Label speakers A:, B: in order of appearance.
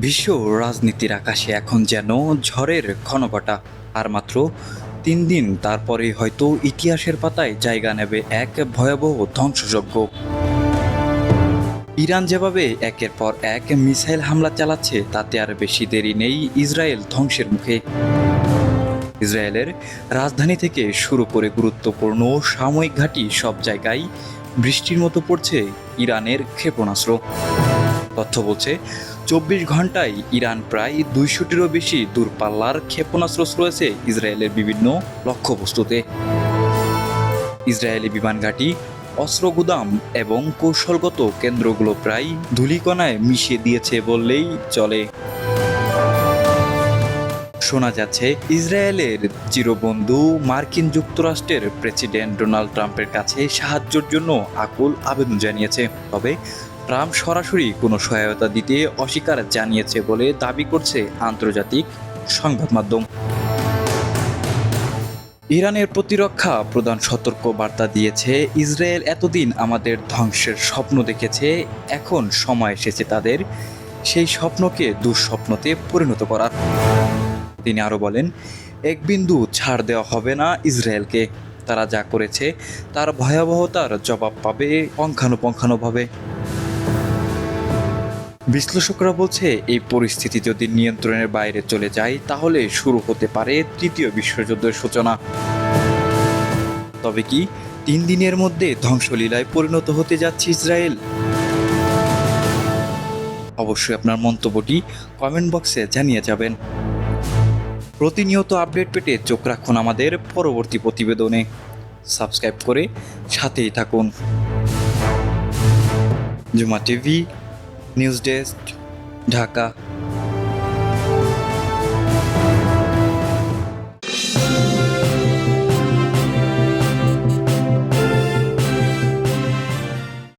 A: বিশ্ব রাজনীতির আকাশে এখন যেন ঝড়ের ঘনঘটা। আর মাত্র তিন দিন তারপরেই হয়তো ইতিহাসের পাতায় জায়গা নেবে এক ভয়াবহ ধ্বংসযজ্ঞ। ইরান যেভাবে একের পর এক মিসাইল হামলা চালাচ্ছে, তাতে আর বেশি দেরি নেই ইসরায়েল ধ্বংসের মুখে। ইসরায়েলের রাজধানী থেকে শুরু করে গুরুত্বপূর্ণ সাময়িক ঘাঁটি সব জায়গায় বৃষ্টির মতো পড়ছে ইরানের ক্ষেপণাস্ত্র। তথ্য বলছে চব্বিশ ঘন্টায় ইরান প্রায় দুইশোটিরও বেশি দূরপাল্লার ক্ষেপণাস্ত্র ছড়েছে ইসরায়েলের বিভিন্ন লক্ষ্যবস্তুতে। ইসরায়েলি বিমান ঘাঁটি, অস্ত্র গুদাম এবং কৌশলগত কেন্দ্রগুলো প্রায় ধূলিকণায় মিশিয়ে দিয়েছে বললেই চলে। শোনা যাচ্ছে, ইসরায়েলের চিরবন্ধু মার্কিন যুক্তরাষ্ট্রের প্রেসিডেন্ট ডোনাল্ড ট্রাম্পের কাছে সাহায্যের জন্য আকুল আবেদন জানিয়েছে। তবে ট্রাম্প সরাসরি কোনো সহায়তা দিতে অস্বীকার জানিয়েছে বলে দাবি করছে আন্তর্জাতিক সংবাদ মাধ্যম। ইরানের প্রতিরক্ষা প্রধান সতর্ক বার্তা দিয়েছে, ইসরায়েল এতদিন আমাদের ধ্বংসের স্বপ্ন দেখেছে, এখন সময় এসেছে তাদের সেই স্বপ্নকে দুঃস্বপ্নতে পরিণত করার। তিনি আরও বলেন, এক বিন্দু ছাড় দেওয়া হবে না ইসরায়েলকে। তারা যা করেছে, তার ভয়াবহতার জবাব পাবে পঙ্খানুপঙ্খানুভাবে বিশ্লেষকরা বলছে, এই পরিস্থিতি যদি নিয়ন্ত্রণের বাইরে চলে যায়, তাহলে শুরু হতে পারে তৃতীয় বিশ্বযুদ্ধের সূচনা। তবে কি তিন দিনের মধ্যে ধ্বংসলীলায় পরিণত হতে যাচ্ছে ইসরায়েল? অবশ্যই আপনার মন্তব্যটি কমেন্ট বক্সে জানিয়ে যাবেন। প্রতিনিয়ত আপডেট পেতে চোখ রাখুন আমাদের পরবর্তী প্রতিবেদনে। সাবস্ক্রাইব করে সাথেই থাকুন। জুমা টিভি নিউজ ডেস্ক ঢাকা